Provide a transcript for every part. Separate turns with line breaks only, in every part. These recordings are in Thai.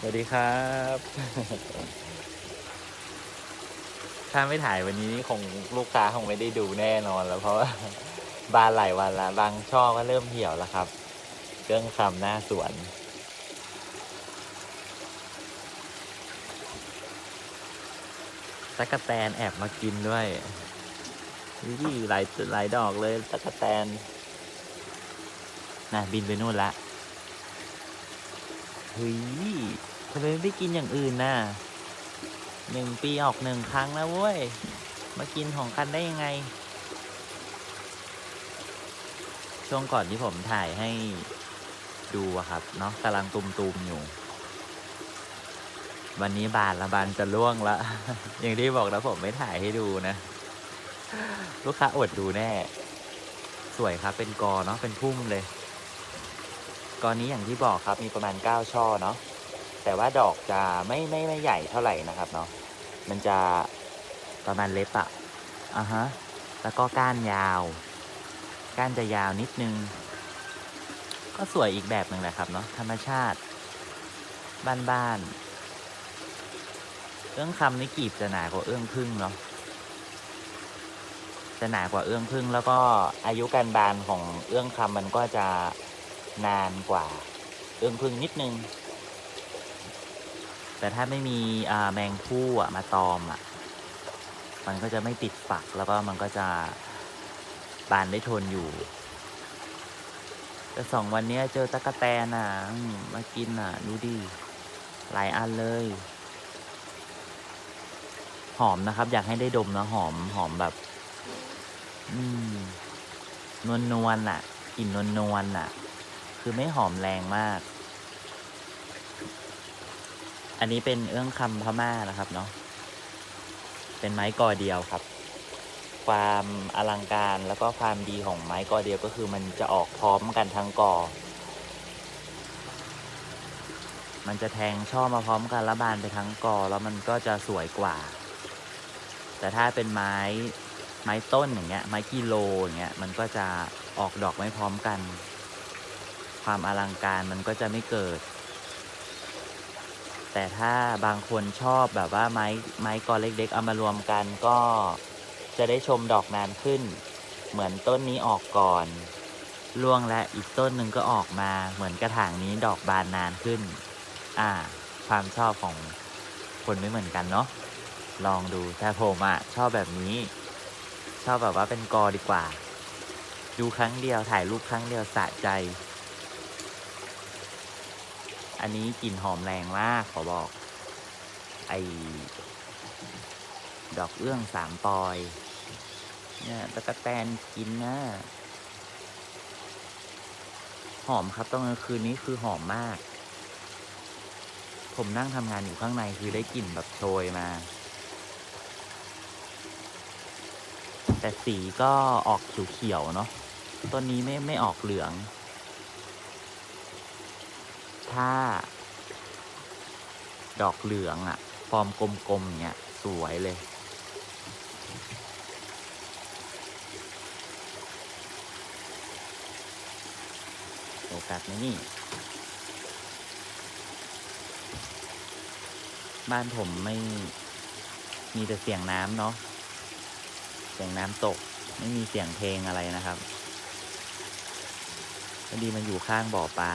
สวัสดีครับถ้าไม่ถ่ายวันนี้คงลูกค้าคงไม่ได้ดูแน่นอนแล้ว เพราะว่าบานหลายวันแล้วบางช่อก็เริ่มเหี่ยวแล้วครับเครื่องคำหน้าสวนตะกะแตนแอบมากินด้วยนี่หลายหลายดอกเลยตะกะแตนน่ะบินไปนู่นละ เฮ้ยทำไมไม่กินอย่างอื่นน่ะหนึ่งปีออกหนึ่งครั้งแล้วเว้ย มากินของกันได้ยังไง ช่วงก่อนที่ผมถ่ายให้ดูอะครับ เนาะกำลังตุมๆอยู่ วันนี้บานละบานจะล่วงละ อย่างที่บอกแล้วผมไม่ถ่ายให้ดูนะ ลูกค้าอดดูแน่ สวยครับเป็นกอเนาะเป็นพุ่มเลย กอนนี้อย่างที่บอกครับมีประมาณ 9 ช่อเนาะแต่ว่าดอกจะไม่ไม่ไม่ใหญ่เท่าไหร่นะครับเนาะมันจะประมาณเล็บอะอะฮะแล้วก็ก้านยาว ก้านจะยาวนิดนึง ก็สวยอีกแบบหนึ่งแหละครับเนาะธรรมชาติ บ้านๆเอื้องคำนี่กีบจะหนากว่าเอื้องพึ่งเนาะจะหนากว่าเอื้องพึ่งแล้วก็อายุการบานของเอื้องคำมันก็จะ นานกว่าเอื้องพึ่งนิดนึง แต่ถ้าไม่มีแมงผู้มาตอมอะ มันก็จะไม่ติดฝักแล้วก็มันก็จะบานได้ทนอยู่ แต่สองวันนี้เจอตะกะแตนอะมากินอะ ดูดิหลายอันเลย หอมนะครับ อยากให้ได้ดมนะ หอมหอมแบบ อืมนวลนวลๆน่ะกลิ่นนวลนวลๆน่ะ คือไม่หอมแรงมาก อันนี้เป็นเอื้องคำพม่านะครับเนาะ เป็นไม้กอเดียวครับ ความอลังการแล้วก็ความดีของไม้กอเดียวก็คือมันจะออกพร้อมกันทั้งกอ มันจะแทงช่อมาพร้อมกันแล้วบานไปทั้งกอแล้วมันก็จะสวยกว่า แต่ถ้าเป็นไม้ไม้ต้นอย่างเงี้ยไม้กิโลอย่างเงี้ยมันก็จะออกดอกไม่พร้อมกัน ความอลังการมันก็จะไม่เกิด แต่ถ้าบางคนชอบแบบว่าไม้ไม้กอเล็กๆ เอามารวมกันก็จะได้ชมดอกนานขึ้น เหมือนต้นนี้ออกก่อนร่วงและอีกต้นหนึ่งก็ออกมาเหมือนกระถางนี้ดอกบานนานขึ้น อ่า ความชอบของคนไม่เหมือนกันเนาะลองดูแต่ผมอะชอบแบบนี้ ชอบแบบว่าเป็นกอดีกว่า ดูครั้งเดียวถ่ายรูปครั้งเดียวสะใจ อันนี้กลิ่นหอมแรงมากขอบอก ไอดอกเอื้องสามปอย เนี่ยตะกะแตนกินนะ หอมครับตอนกลางคืนนี้คือหอมมาก ผมนั่งทำงานอยู่ข้างในคือได้กลิ่นแบบโชยมา แต่สีก็ออกเขียวๆเนาะต้นนี้ไม่ไม่ออกเหลือง ถ้า ดอกเหลืองอะฟอร์มกลมๆเงี้ยสวยเลย โอกาสไหมนี่บ้านผมไม่มีแต่เสียงน้ำเนาะ เสียงน้ำตก ไม่มีเสียงเพลงอะไรนะครับพอดีมันอยู่ข้างบ่อปลา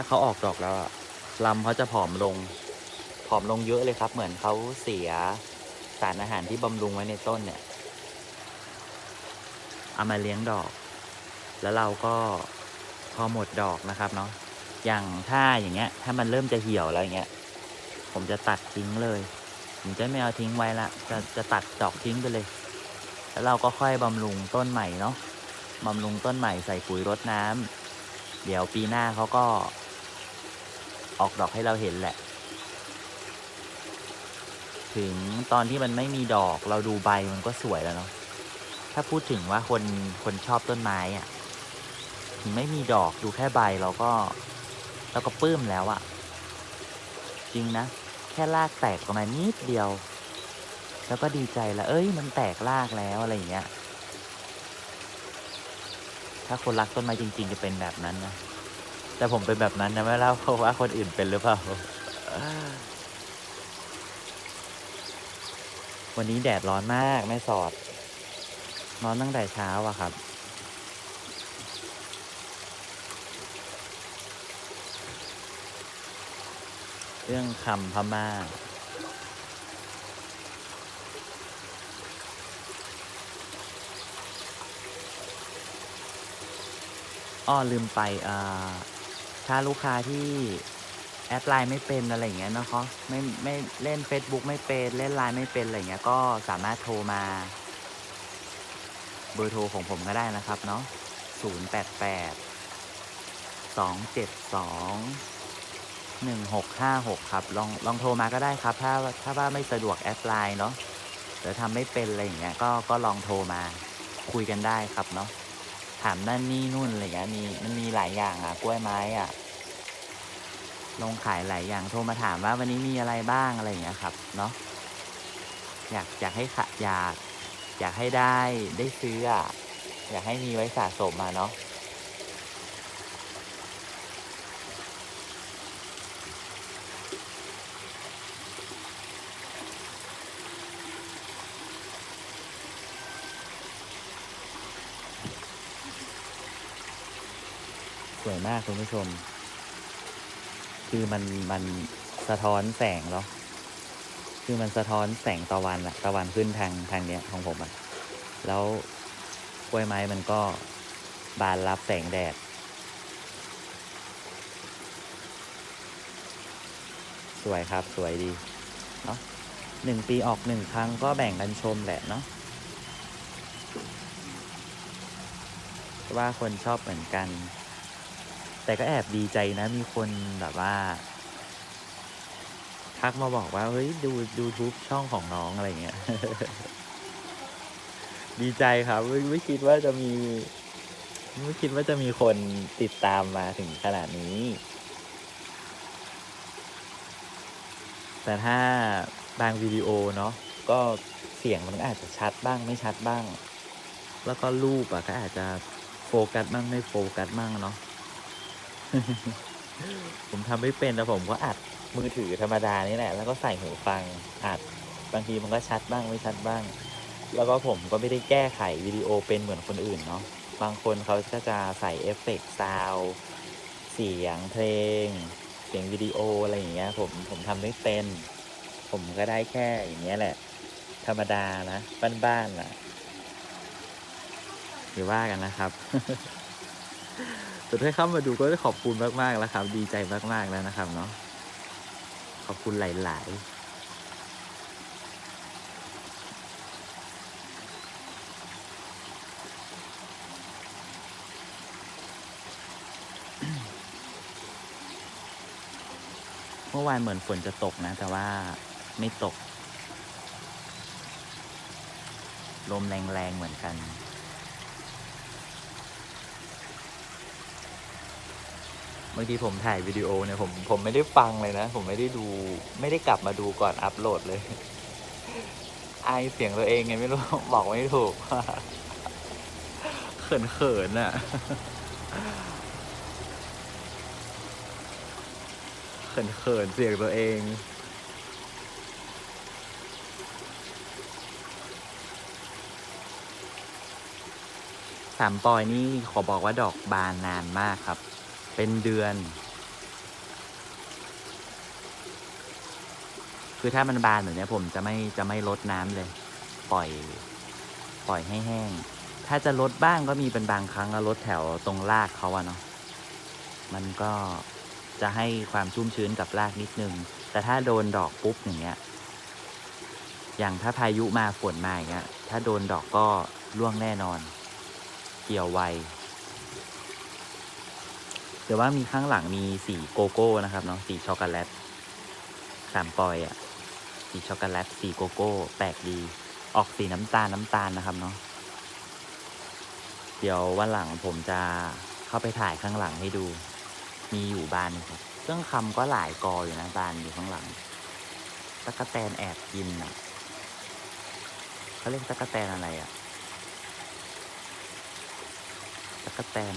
ถ้าเขาออกดอกแล้วอะลำเขาจะผอมลง ผอมลงเยอะเลยครับ เหมือนเขาเสียสารอาหารที่บำรุงไว้ในต้นเนี่ย เอามาเลี้ยงดอก แล้วเราก็พอหมดดอกนะครับเนาะ อย่างถ้าอย่างเงี้ย ถ้ามันเริ่มจะเหี่ยวแล้วอย่างเงี้ย ผมจะตัดทิ้งเลย ผมจะไม่เอาทิ้งไว้ละ จะจะตัดดอกทิ้งไปเลย แล้วเราก็ค่อยบำรุงต้นใหม่เนาะบำรุงต้นใหม่ใส่ปุ๋ยรดน้ำเดี๋ยวปีหน้าเขาก็ ออกดอกให้เราเห็นแหละ ถึงตอนที่มันไม่มีดอกเราดูใบมันก็สวยแล้วเนาะถ้าพูดถึงว่าคนคนชอบต้นไม้อะถึงไม่มีดอกดูแค่ใบเราก็เราก็ปลื้มแล้วอะจริงนะ แค่รากแตกออกมานิดเดียว แล้วก็ดีใจล้วเอ้ย มันแตกรากแล้วอะไรอย่างเงี้ยถ้าคนรักต้นไม้จริง ๆ จะเป็นแบบนั้นนะ แต่ผมเป็นแบบนั้นนะไม่เล่าเพราะว่าคนอื่นเป็นหรือเปล่า วันนี้แดดร้อนมากแม่สอด นอนตั้งแต่เช้าอะครับ เรื่องคำพม่าอ้อลืมไปอ่า ถ้าลูกค้าที่แอดไลน์ไม่เป็นอะไรอย่างเงี้ยเนาะเขาไม่ไม่เล่น Facebook ไม่เป็น เล่นไลน์ไม่เป็นอะไรเงี้ยก็สามารถโทรมาเบอร์โทรของผมก็ได้นะครับเนาะ0 8 8 2 7 2 1 6 5 6 ครับ ลองลองโทรมาก็ได้ครับ ถ้าถ้าว่าไม่สะดวกแอดไลน์เนาะหรือทำไม่เป็นอะไรอย่างเงี้ยก็ก็ลองโทรมาคุยกันได้ครับเนาะ ถามนั่นนี่นู่นอะไรเงี้ยมีมันมีหลายอย่างอะกล้วยไม้อะลงขายหลายอย่างโทรมาถามว่าวันนี้มีอะไรบ้างอะไรอย่างเงี้ยครับเนาะอยากอยากให้ขะอยาก อยากให้ได้ได้ซื้ออะอยากให้มีไว้สะสมมาเนาะ วยมากคุณผู้ชม คือมันมันสะท้อนแสงเนาะคือมันสะท้อนแสงตะวันอะตะวันขึ้นทางทางเนี้ยของผมอะแล้วกล้วยไม้มันก็บานรับแสงแดด สวยครับสวยดีเนาะหนึ่งปีออกหนึ่งครั้งก็แบ่งกันชมแหละเนาะว่าคนชอบเหมือนกัน แต่ก็แอบดีใจนะมีคนแบบว่า ทักมาบอกว่า เฮ้ย ดูดูทูบช่องของน้องอะไรเงี้ย ดีใจครับไม่ไม่คิดว่าจะมีไม่คิดว่าจะมีคนติดตามมาถึงขนาดนี้ แต่ถ้าบางวิดีโอเนาะก็เสียงมันอาจจะชัดบ้างไม่ชัดบ้าง แล้วก็รูปอะก็อาจจะโฟกัสบ้างไม่โฟกัสบ้างเนาะ ผมทำไม่เป็นแต่ผมก็อัดมือถือธรรมดานี่แหละ แล้วก็ใส่หูฟังอัดบางทีมันก็ชัดบ้างไม่ชัดบ้าง แล้วก็ผมก็ไม่ได้แก้ไขวิดีโอเป็นเหมือนคนอื่นเนาะบางคนเขาก็จะใส่เอฟเฟกต์ซาวด์เสียงเพลง เสียงวิดีโออะไรอย่างเงี้ย ผมผมทำไม่เป็น ผมก็ได้แค่อย่างเงี้ยแหละ ธรรมดานะบ้านๆนะอย่าว่ากันนะครับ สุดท้ายเข้ามาดูก็ขอบคุณมากๆแล้วครับ ดีใจมากๆแล้วนะครับเนาะขอบคุณหลาย ๆเมื่อวานเหมือนฝนจะตกนะ แต่ว่าไม่ตก ลมแรงๆเหมือนกัน บางทีผมถ่ายวิดีโอเนี่ยผมผมไม่ได้ฟังเลยนะ ผมไม่ได้ดูไม่ได้กลับมาดูก่อนอัพโหลดเลยอายเสียงตัวเองไงไม่รู้บอกไม่ถูกเขินเขินอะเขินเขินเสียงตัวเองสามปอยนี่ขอบอกว่าดอกบานนานมากครับ เป็นเดือน คือถ้ามันบานแบบเนี้ยผมจะไม่จะไม่ลดน้ำเลย ปล่อย ปล่อยให้แห้ง ถ้าจะลดบ้างก็มีเป็นบางครั้งก็ลดแถวตรงรากเขาอะเนาะมันก็จะให้ความชุ่มชื้นกับรากนิดนึง แต่ถ้าโดนดอกปุ๊บอย่างเงี้ย อย่างถ้าพายุมาฝนมาอย่างเงี้ย ถ้าโดนดอกก็ร่วงแน่นอน เกี่ยวไว แต่ว่ามีข้างหลังมีสีโกโก้นะครับเนาะสีช็อกโกแลตสามปอยอะสีช็อกโกแลตสีโกโก้ แปลกดี ออกสีน้ำตาลน้ำตาลนะครับเนาะเดี๋ยววันหลังผมจะเข้าไปถ่ายข้างหลังให้ดู มีอยู่บานครับเครื่องคำก็หลายกออยู่นะบานอยู่ข้างหลังตะกะแตนแอบกินอะเขาเรียกตะกะแตนอะไรอะตะกกแตน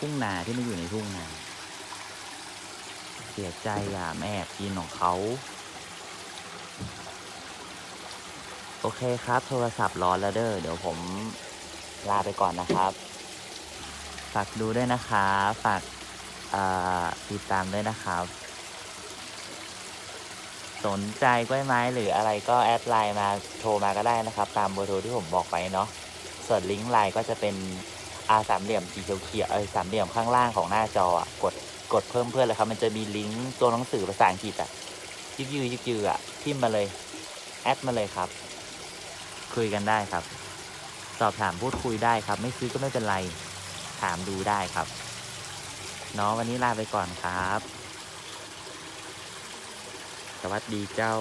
ทุ่งนาที่ไม่อยู่ในทุ่งนาเสียใจอะแม่กินของเขา โอเคครับ โทรศัพท์ร้อนแล้วเด้อเดี๋ยวผมลาไปก่อนนะครับ ฝากดูด้วยนะครับฝากติดตามด้วยนะครับ สนใจกล้วยไม้หรืออะไรก็แอดไลน์มาโทรมาก็ได้นะครับ ตามเบอร์โทรที่ผมบอกไปเนาะส่วนลิงก์ไลน์ก็จะเป็น อาสามเหลี่ยมสีเขียวๆเอ้ยสามเหลี่ยมข้างล่างของหน้าจออะกดกดเพิ่มเพื่อนเลยครับ มันจะมีลิงก์ตัวหนังสือภาษาอังกฤษอะยิบยือยิบยืออะพิมพ์มาเลยแอดมาเลยครับ คุยกันได้ครับ สอบถามพูดคุยได้ครับ ไม่ซื้อก็ไม่เป็นไร ถามดูได้ครับเนาะวันนี้ลาไปก่อนครับ สวัสดีเจ้า